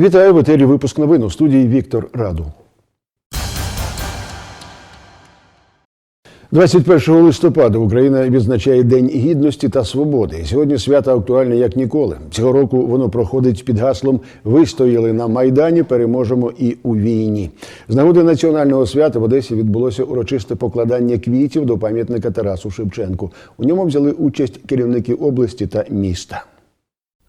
Вітаю в етері випуск новин у студії Віктор Раду. 21 листопада Україна відзначає День гідності та свободи. Сьогодні свято актуальне як ніколи. Цього року воно проходить під гаслом Вистояли на майдані, переможемо і у війні. З нагоди національного свята в Одесі відбулося урочисте покладання квітів до пам'ятника Тарасу Шевченку. У ньому взяли участь керівники області та міста.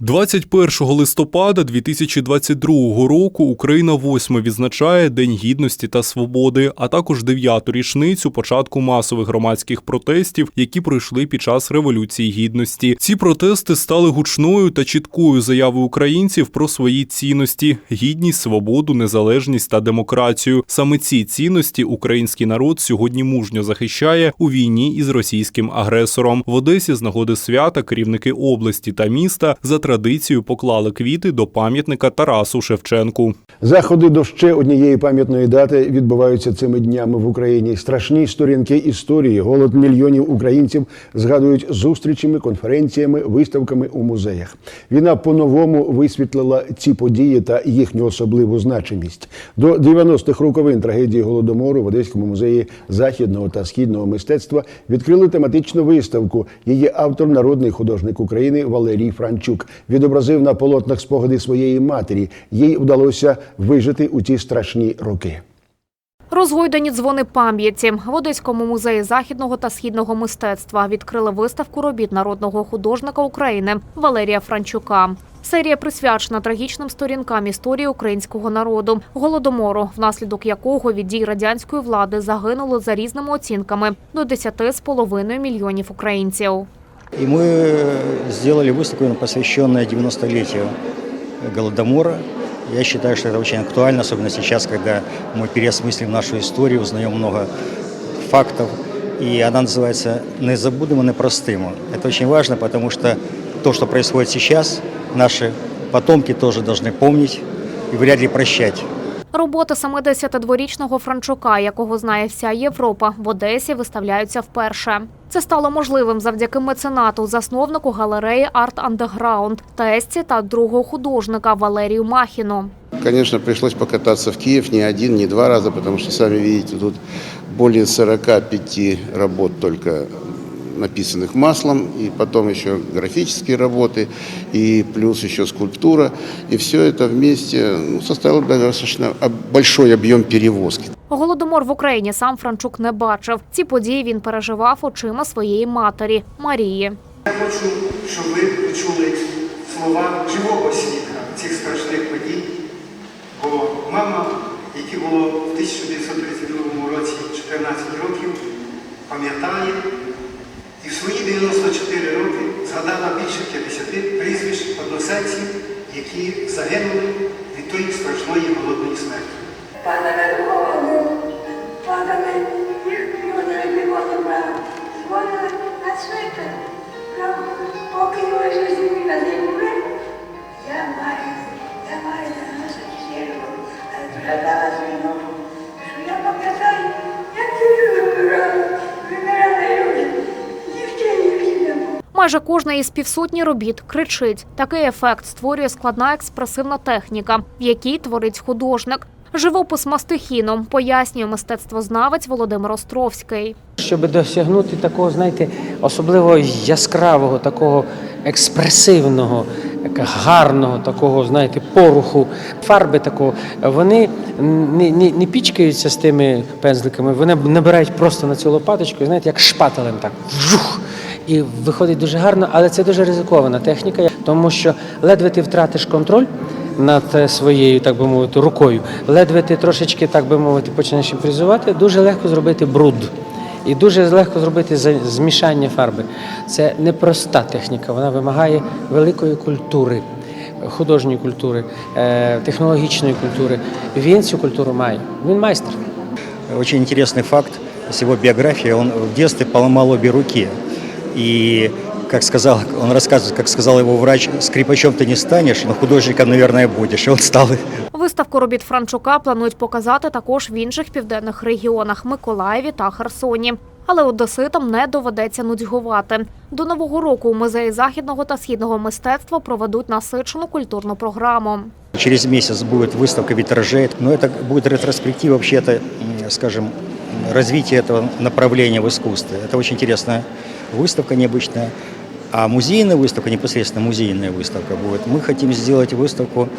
21 листопада 2022 року Україна восьме відзначає День гідності та свободи, а також дев'яту річницю початку масових громадських протестів, які пройшли під час революції гідності. Ці протести стали гучною та чіткою заявою українців про свої цінності: гідність, свободу, незалежність та демократію. Саме ці цінності український народ сьогодні мужньо захищає у війні із російським агресором. В Одесі з нагоди свята керівники області та міста за традицією поклали квіти до пам'ятника Тарасу Шевченку. Заходи до ще однієї пам'ятної дати відбуваються цими днями в Україні. Страшні сторінки історії, голод мільйонів українців згадують зустрічами, конференціями, виставками у музеях. Війна по-новому висвітлила ці події та їхню особливу значимість. До 90-х роковин трагедії голодомору в Одеському музеї західного та східного мистецтва відкрили тематичну виставку. Її автор, народний художник України Валерій Франчук, відобразив на полотнах спогади своєї матері. Їй вдалося вижити у ті страшні роки. Розгойдані дзвони пам'яті в Одеському музеї західного та східного мистецтва відкрили виставку робіт народного художника України Валерія Франчука. Серія присвячена трагічним сторінкам історії українського народу, голодомору, внаслідок якого від дій радянської влади загинули за різними оцінками до 10,5 мільйонів українців. И мы сделали выставку, именно посвященную 90-летию Голодомора. Я считаю, что это очень актуально, особенно сейчас, когда мы переосмыслим нашу историю, узнаем много фактов. И она называется «Не забудемо, не простимо». Это очень важно, потому что то, что происходит сейчас, наши потомки тоже должны помнить и вряд ли прощать. Роботи 72-річного Франчука, якого знає вся Європа, в Одесі виставляються вперше. Це стало можливим завдяки меценату, засновнику галереї Арт Андеграунд, тесті та другого художника Валерію Махіну. Конечно, пришлось покататься в Киев не один, не два раза, потому что, сами видите, тут более 45 работ только написанных маслом, и потом еще графические работы, и плюс еще скульптура. И все это вместе ну, составило достаточно об- большой объем перевозки. Голодомор в Україні сам Франчук не бачив. Ці події він переживав очима своєї матері Марії. Я хочу, щоб ви почули слова живого свідка цих страшних подій. Бо мама, якій було в 1932 році 14 років, пам'ятає і в свої 94 роки згадала більше 50 прізвищ односельців, які загинули від тої страшної голодної смерті. Падали, їх люди любили брав, зводили на світи, поки ви жили на землі, я маю, я маю на нас але згадала війну, що я пам'ятаю, як ці вибирали, Майже кожна із півсотні робіт кричить. Такий ефект створює складна експресивна техніка, в якій творить художник. Живопис мастихіном пояснює мистецтвознавець Володимир Островський. Щоб досягнути такого, знаєте, особливо яскравого, такого експресивного, гарного, такого, знаєте, поруху, фарби такого, вони не, не, не пічкаються з тими пензликами, вони набирають просто на цю лопаточку, знаєте, як шпателем так. Вжух! І виходить дуже гарно, але це дуже ризикована техніка, тому що ледве ти втратиш контроль над е, своєю, так би мовити, рукою, ледве ти трошечки, так би мовити, почнеш імпровізувати, дуже легко зробити бруд. І дуже легко зробити змішання фарби. Це непроста техніка, вона вимагає великої культури, художньої культури, е, технологічної культури. Він цю культуру має. Він майстер. Очень интересный факт с его биографии. Он в детстве поломал обе руки. И, как сказал, он рассказывает, как сказал его врач, скрипачом ты не станешь, но художником, наверное, будешь. И он стал Виставку робіт Франчука планують показати також в інших південних регіонах Миколаєві та Херсоні. Але одеситам не доведеться нудьгувати. До нового року у музеї західного та східного мистецтва проведуть насичену культурну програму. Через месяц будет выставка витражей, но это будет ретроспектива вообще-то, м, скажем, развития этого направления в искусстве. Это очень интересная выставка необычная. А музейная выставка, непосредственно музейная выставка будет. Мы хотим сделать выставку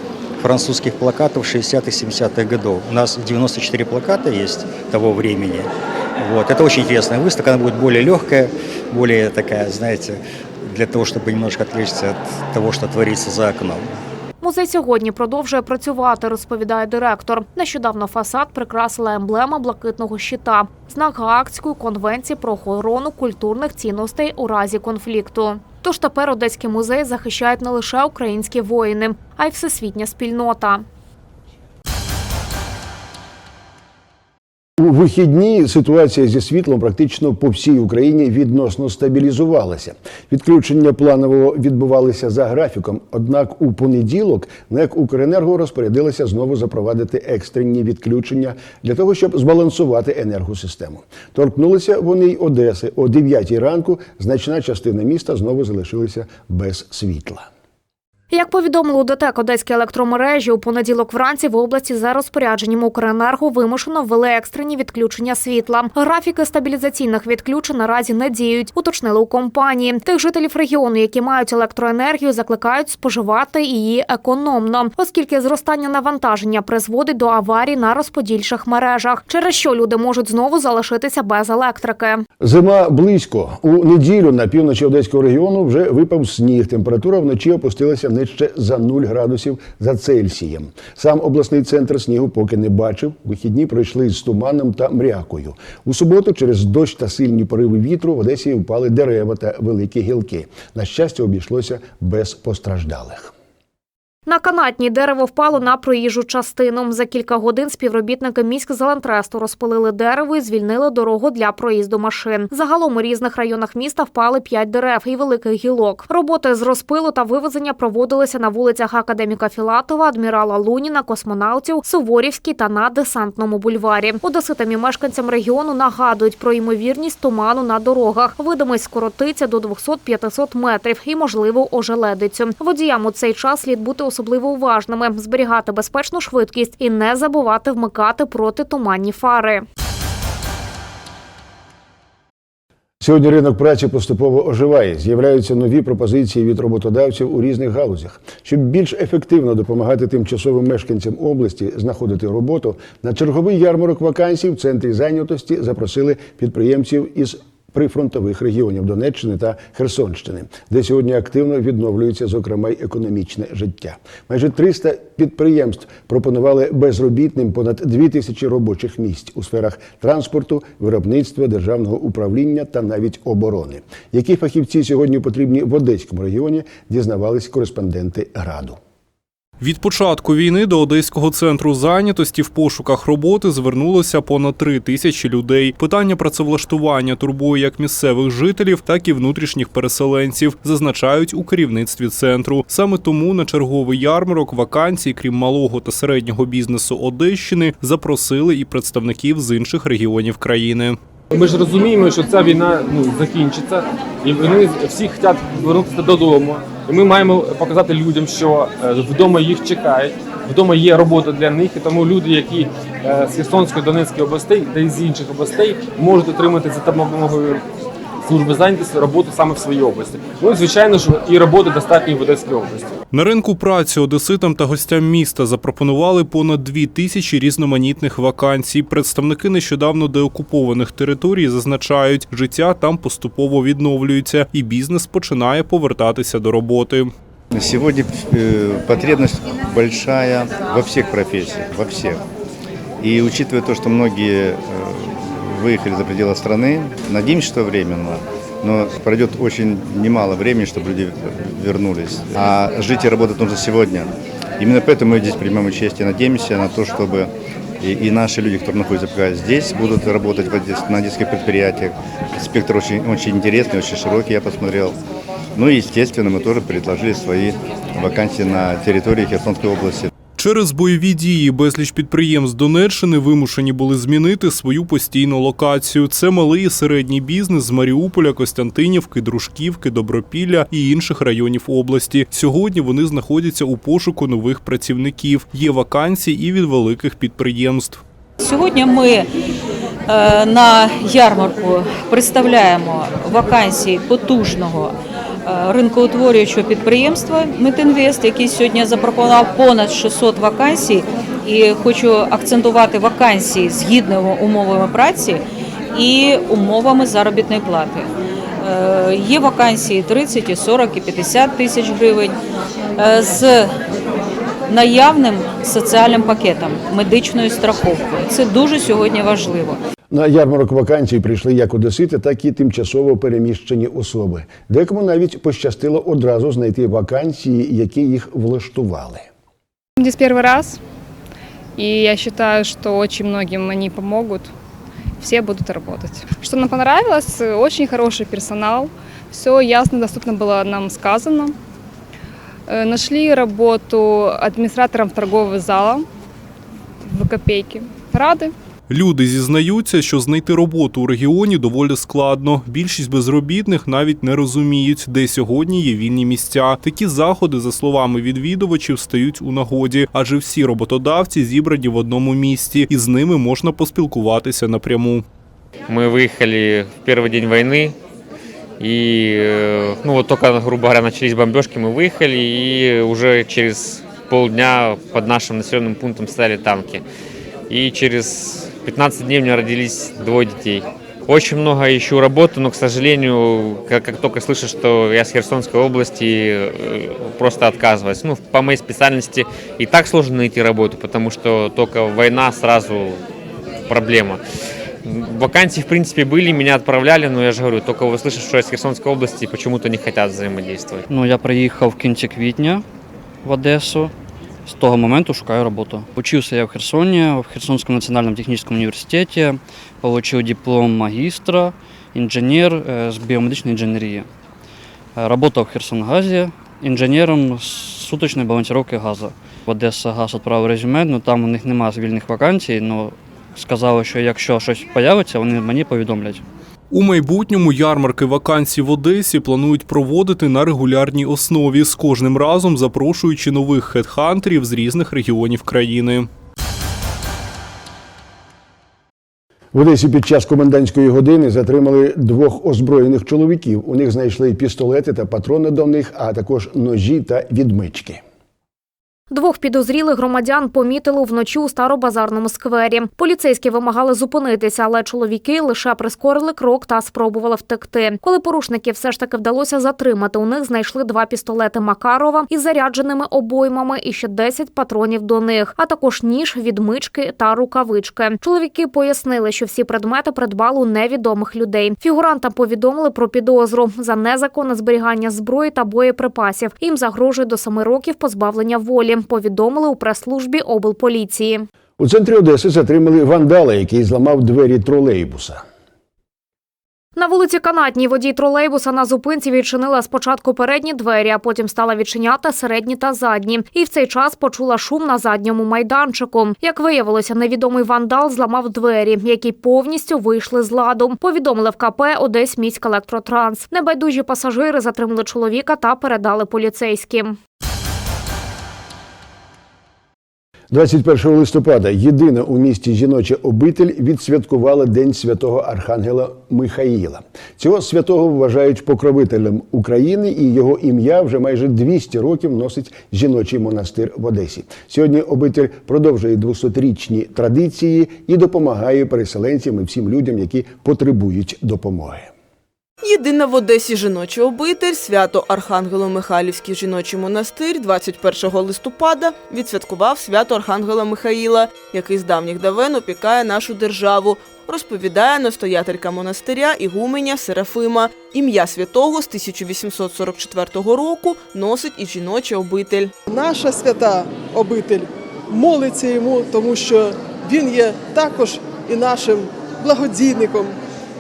французских плакатов 60-х, 70-х годов. У нас 94 плаката есть того времени. Вот. Это очень интересная выставка, она будет более легкая, более такая, знаете, для того, чтобы немножко отвлечься от того, что творится за окном. Музей сьогодні продовжує працювати, розповідає директор. Нещодавно фасад прикрасила емблема блакитного щита, знак Гаагської конвенції про охорону культурних цінностей у разі конфлікту. Тож тепер Одеський музей захищають не лише українські воїни, а й всесвітня спільнота. Вихідні ситуація зі світлом практично по всій Україні відносно стабілізувалася. Відключення планово відбувалися за графіком. Однак у понеділок НЕК Укренерго розпорядилася знову запровадити екстрені відключення для того, щоб збалансувати енергосистему. Торкнулися вони й Одеси о 9 ранку. Значна частина міста знову залишилася без світла. Як повідомили у ДТЕК Одеські електромережі, у понеділок вранці в області за розпорядженням Укренерго вимушено ввели екстрені відключення світла. Графіки стабілізаційних відключень наразі не діють, уточнили у компанії. Тих жителів регіону, які мають електроенергію, закликають споживати її економно, оскільки зростання навантаження призводить до аварій на розподільчих мережах, через що люди можуть знову залишитися без електрики. Зима близько. У неділю на півночі Одеського регіону вже випав сніг. Температура вночі опустилася нижче за 0 градусів за Цельсієм. Сам обласний центр снігу поки не бачив. Вихідні пройшли з туманом та мрякою. У суботу через дощ та сильні пориви вітру в Одесі впали дерева та великі гілки. На щастя, обійшлося без постраждалих. На канатній дерево впало на проїжджу частину. За кілька годин співробітники міськзелентресту розпилили дерево і звільнили дорогу для проїзду машин. Загалом у різних районах міста впали п'ять дерев і великих гілок. Роботи з розпилу та вивезення проводилися на вулицях Академіка Філатова, адмірала Луніна, космонавтів, Суворівській та на десантному бульварі. Одеситам і мешканцям регіону нагадують про ймовірність туману на дорогах. Видимість скоротиться до 200-500 метрів і можливо ожеледицю. Водіям у цей час слід бути особливо уважними, зберігати безпечну швидкість і не забувати вмикати протитуманні фари. Сьогодні ринок праці поступово оживає. З'являються нові пропозиції від роботодавців у різних галузях. Щоб більш ефективно допомагати тимчасовим мешканцям області знаходити роботу, на черговий ярмарок вакансій в центрі зайнятості запросили підприємців із прифронтових регіонів Донеччини та Херсонщини, де сьогодні активно відновлюється, зокрема, й економічне життя. Майже 300 підприємств пропонували безробітним понад 2 тисячі робочих місць у сферах транспорту, виробництва, державного управління та навіть оборони. Які фахівці сьогодні потрібні в Одеському регіоні, дізнавались кореспонденти Граду. Від початку війни до Одеського центру зайнятості в пошуках роботи звернулося понад три тисячі людей. Питання працевлаштування турбує як місцевих жителів, так і внутрішніх переселенців, зазначають у керівництві центру. Саме тому на черговий ярмарок вакансій, крім малого та середнього бізнесу Одещини, запросили і представників з інших регіонів країни. Ми ж розуміємо, що ця війна ну, закінчиться, і вони всі хочуть повернутися додому. І ми маємо показати людям, що е, вдома їх чекають, вдома є робота для них, і тому люди, які е, з Херсонської, Донецької областей та й з інших областей можуть отримати за допомогою служби зайнятості роботу саме в своїй області. Ну і звичайно ж і роботи достатньо і в Одеській області. На ринку праці одеситам та гостям міста запропонували понад дві тисячі різноманітних вакансій. Представники нещодавно деокупованих територій зазначають, життя там поступово відновлюється, і бізнес починає повертатися до роботи. Сегодня э, потребность большая во всех профессиях, во всех. И учитывая то, что многие э, выехали за пределы страны, надеемся, что временно, но пройдет очень немало времени, чтобы люди вернулись. А жить и работать нужно сегодня. Именно поэтому мы здесь принимаем участие, надеемся на то, чтобы и, и наши люди, которые находятся пока здесь, будут работать на детских предприятиях. Спектр очень, очень интересный, очень широкий, я посмотрел. Ну и, естественно, мы тоже предложили свои вакансии на территории Херсонской области. Через бойові дії безліч підприємств Донеччини вимушені були змінити свою постійну локацію. Це малий і середній бізнес з Маріуполя, Костянтинівки, Дружківки, Добропілля і інших районів області. Сьогодні вони знаходяться у пошуку нових працівників. Є вакансії і від великих підприємств. Сьогодні ми е, на ярмарку представляємо вакансії потужного ринкоутворюючого підприємства Метинвест, який сьогодні запропонував понад 600 вакансій. І хочу акцентувати вакансії з гідними умовами праці і умовами заробітної плати. Е, Є вакансії 30, і 40, і 50 тисяч гривень е, з наявним соціальним пакетом, медичною страховкою. Це дуже сьогодні важливо. На ярмарок вакансій прийшли як одесити, так і тимчасово переміщені особи. Декому навіть пощастило одразу знайти вакансії, які їх влаштували. Здесь первый раз, и я считаю, что очень многим они помогут. Все будут работать. Что нам понравилось, очень хороший персонал. Все ясно, доступно было нам сказано. Э, Нашли работу администратором торгового зала в Копейке. Рады. Люди зізнаються, що знайти роботу у регіоні доволі складно. Більшість безробітних навіть не розуміють, де сьогодні є вільні місця. Такі заходи, за словами відвідувачів, стають у нагоді, адже всі роботодавці зібрані в одному місці, і з ними можна поспілкуватися напряму. Мы выехали в первый день войны, и э, ну вот только, грубо говоря, начались бомбежки, мы выехали, и уже через полдня под нашим населенным пунктом стояли танки. И через 15 дней у меня родились двое детей. Очень много ищу работы, но, к сожалению, как, как только слышу, что я с Херсонской области, э, просто отказываюсь. Ну, по моей специальности и так сложно найти работу, потому что только война сразу проблема. Вакансии, в принципе, были, меня отправляли, но я же говорю, только услышав, что я с Херсонской области, почему-то не хотят взаимодействовать. Ну, я приїхав в кінці квітня в Одесу. З того моменту шукаю роботу. Учився я в Херсоні, в Херсонському національному технічному університеті, отримав диплом магістра, інженер е, з біомедичної інженерії. Е, Работав в Херсонгазі інженером з суточної балансировки газу. В Одеса газ відправив резюме, але там у них немає вільних вакансій, але сказали, що якщо щось з'явиться, вони мені повідомлять. У майбутньому ярмарки вакансій в Одесі планують проводити на регулярній основі, з кожним разом запрошуючи нових хедхантерів з різних регіонів країни. В Одесі під час комендантської години затримали двох озброєних чоловіків. У них знайшли пістолети та патрони до них, а також ножі та відмички. Двох підозрілих громадян помітили вночі у старобазарному сквері. Поліцейські вимагали зупинитися, але чоловіки лише прискорили крок та спробували втекти. Коли порушників все ж таки вдалося затримати, у них знайшли два пістолети Макарова із зарядженими обоймами і ще 10 патронів до них, а також ніж, відмички та рукавички. Чоловіки пояснили, що всі предмети придбали у невідомих людей. Фігурантам повідомили про підозру за незаконне зберігання зброї та боєприпасів. Їм загрожує до семи років позбавлення волі. Повідомили у прес-службі облполіції. У центрі Одеси затримали вандала, який зламав двері тролейбуса. На вулиці Канатній водій тролейбуса на зупинці відчинила спочатку передні двері, а потім стала відчиняти середні та задні. І в цей час почула шум на задньому майданчику. Як виявилося, невідомий вандал зламав двері, які повністю вийшли з ладу. Повідомили в КП Одесь міськелектротранс. Небайдужі пасажири затримали чоловіка та передали поліцейським. 21 листопада єдина у місті жіноча обитель відсвяткувала День святого Архангела Михаїла. Цього святого вважають покровителем України, і його ім'я вже майже 200 років носить жіночий монастир в Одесі. Сьогодні обитель продовжує 200-річні традиції і допомагає переселенцям і всім людям, які потребують допомоги. Єдина в Одесі жіноча обитель, свято Архангело-Михайлівський жіночий монастир 21 листопада відсвяткував свято Архангела Михаїла, який з давніх давен опікає нашу державу, розповідає настоятелька монастиря Ігуменя Серафима. Ім'я святого з 1844 року носить і жіноча обитель. Наша свята обитель молиться йому, тому що він є також і нашим благодійником,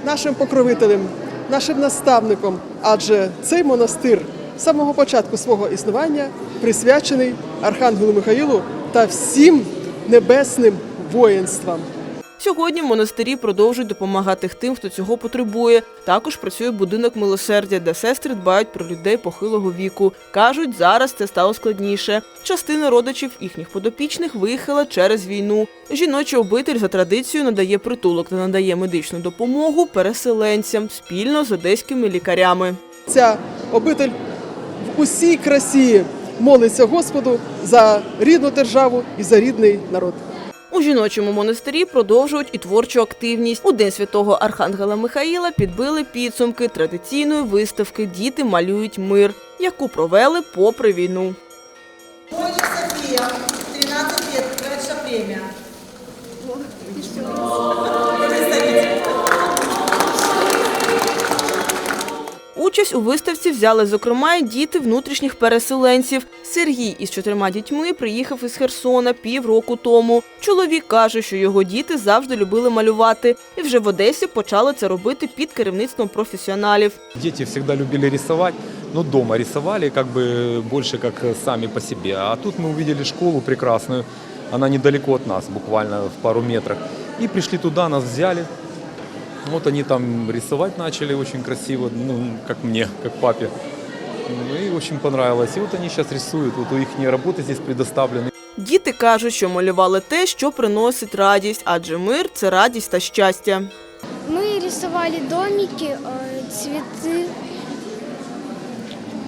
нашим покровителем, нашим наставником. Адже цей монастир з самого початку свого існування присвячений Архангелу Михаїлу, та всім небесним воїнствам. Сьогодні монастирі продовжують допомагати тим, хто цього потребує. Також працює будинок милосердя, де сестри дбають про людей похилого віку. кажуть, зараз це стало складніше. Частина родичів їхніх подопічних виїхала через війну. Жіночий обитель за традицією надає притулок та надає медичну допомогу переселенцям спільно з одеськими лікарями. Ця обитель в усій красі молиться Господу за рідну державу і за рідний народ. У жіночому монастирі продовжують і творчу активність. У день святого Архангела Михаїла підбили підсумки традиційної виставки Діти малюють мир, яку провели попри війну. София, Участь у виставці взяли, зокрема, й діти внутрішніх переселенців. Сергій із чотирма дітьми приїхав із Херсона півроку тому. Чоловік каже, що його діти завжди любили малювати, і вже в Одесі почали це робити під керівництвом професіоналів. Дети всегда любили рисовать, но дома рисовали как бы больше как сами по себе. А тут мы увидели школу прекрасную, она недалеко от нас, буквально в пару метрах. И пришли туда, нас взяли. Вот они там рисовать начали очень красиво, ну, как мне, как папе. Ну и очень понравилось. И вот они сейчас рисуют, вот у их работы здесь предоставлены. Діти кажуть, що малювали те, що приносить радість, адже мир це радість та щастя. Мы рисовали домики, э, цветы,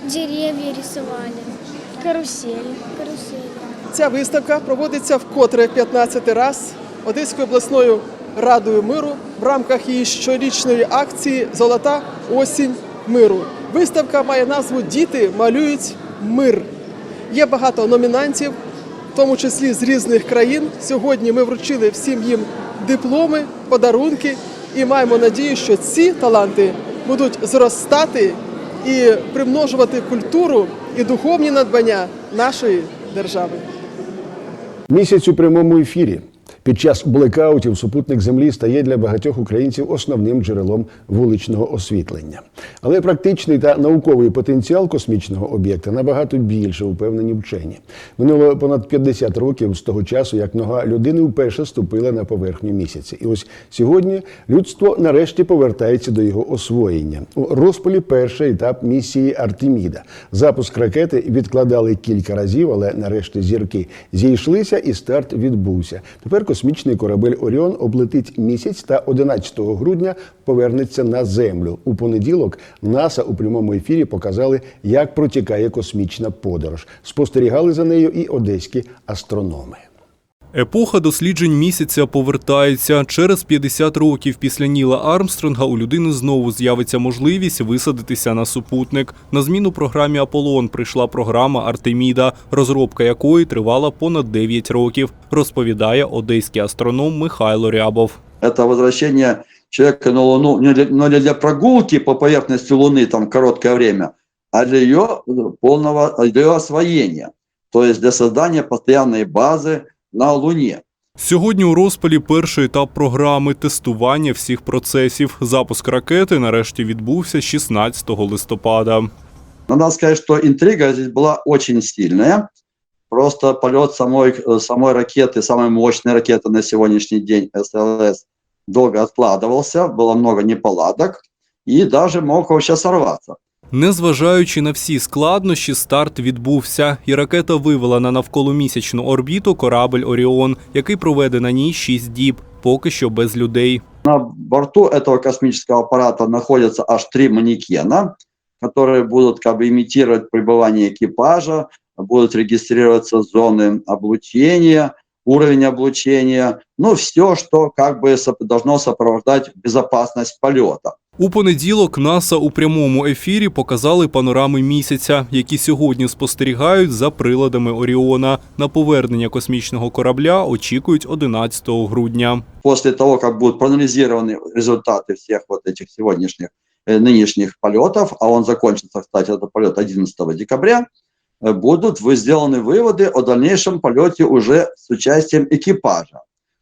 деревья рисовали, карусели. карусели. Ця виставка проводиться вкотре 15 раз Одеською обласною радою миру в рамках її щорічної акції Золота осінь миру. Виставка має назву Діти малюють мир. Є багато номінантів, в тому числі з різних країн. Сьогодні ми вручили всім їм дипломи, подарунки і маємо надію, що ці таланти будуть зростати і примножувати культуру і духовні надбання нашої держави. Місяць у прямому ефірі. Під час блекаутів супутник землі стає для багатьох українців основним джерелом вуличного освітлення. Але практичний та науковий потенціал космічного об'єкта набагато більше, упевнені вчені. Минуло понад 50 років з того часу, як нога людини вперше ступила на поверхню місяця. І ось сьогодні людство нарешті повертається до його освоєння. У розпалі перший етап місії Артеміда. Запуск ракети відкладали кілька разів, але нарешті зірки зійшлися і старт відбувся. Тепер космічний корабель Оріон облетить місяць та 11 грудня повернеться на землю. У понеділок НАСА у прямому ефірі показали, як протікає космічна подорож. Спостерігали за нею і одеські астрономи. Епоха досліджень місяця повертається. Через 50 років після Ніла Армстронга у людини знову з'явиться можливість висадитися на супутник. На зміну програмі Аполлон прийшла програма Артеміда, розробка якої тривала понад 9 років, розповідає одеський астроном Михайло Рябов. это возвращение человека на Луну не для, но не для прогулки по поверхности Луны там короткое время, а для ее полного для ее освоения, то есть для создания постоянной базы на Луне. Сьогодні у розпалі перший етап програми тестування всіх процесів. Запуск ракети нарешті відбувся 16 листопада. Но надо сказать, что интрига здесь была очень сильная. Просто полет самой, э, самой ракеты, самой мощной ракеты на сегодняшний день СЛС долго откладывался, было много неполадок и даже мог вообще сорваться. Незважаючи на всі складнощі, старт відбувся, і ракета вивела на навколомісячну орбіту корабль Оріон, який проведе на ній 6 діб, поки що без людей. На борту этого космического аппарата находятся аж три манекена, которые будут как бы имитировать пребывание экипажа, будут регистрироваться зоны облучения, уровень облучения, ну все, что как бы соп- должно сопровождать безопасность полета. У понеділок НАСА у прямому ефірі показали панорами місяця, які сьогодні спостерігають за приладами Оріона. На повернення космічного корабля очікують 11 грудня. После того, как будут проанализированы результаты всех вот этих сегодняшних, э, нынешних полетов, а он закончится, кстати, этот полет 11 декабря, э, будут вы- сделаны выводы о дальнейшем полете уже с участием экипажа.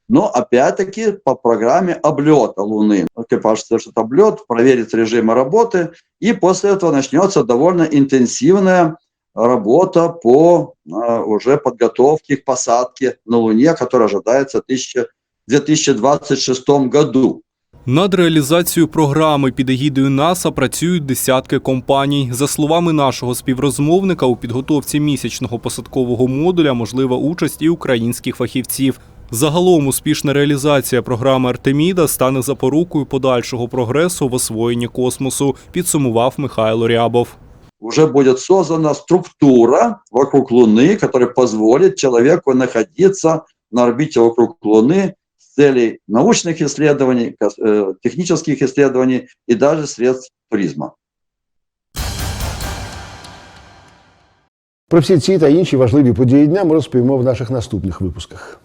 Но опять-таки по программе облета Луны. Экипаж совершит облет, проверит режимы работы, и после этого начнется довольно интенсивное работа по э, уже подготовке к посадке на Луне, которая ожидается в 1000 2026 году. Над реалізацією програми під егідою НАСА працюють десятки компаній. За словами нашого співрозмовника, у підготовці місячного посадкового модуля можлива участь і українських фахівців. Загалом успішна реалізація програми Артеміда стане запорукою подальшого прогресу в освоєнні космосу, підсумував Михайло Рябов. Уже будет создана структура вокруг Луны, которая позволит человеку находиться на орбите вокруг Луны с целей научных исследований, кос- э, технических исследований и даже средств туризма. Про всі ці та інші важливі події дня ми розповімо в наших наступних випусках.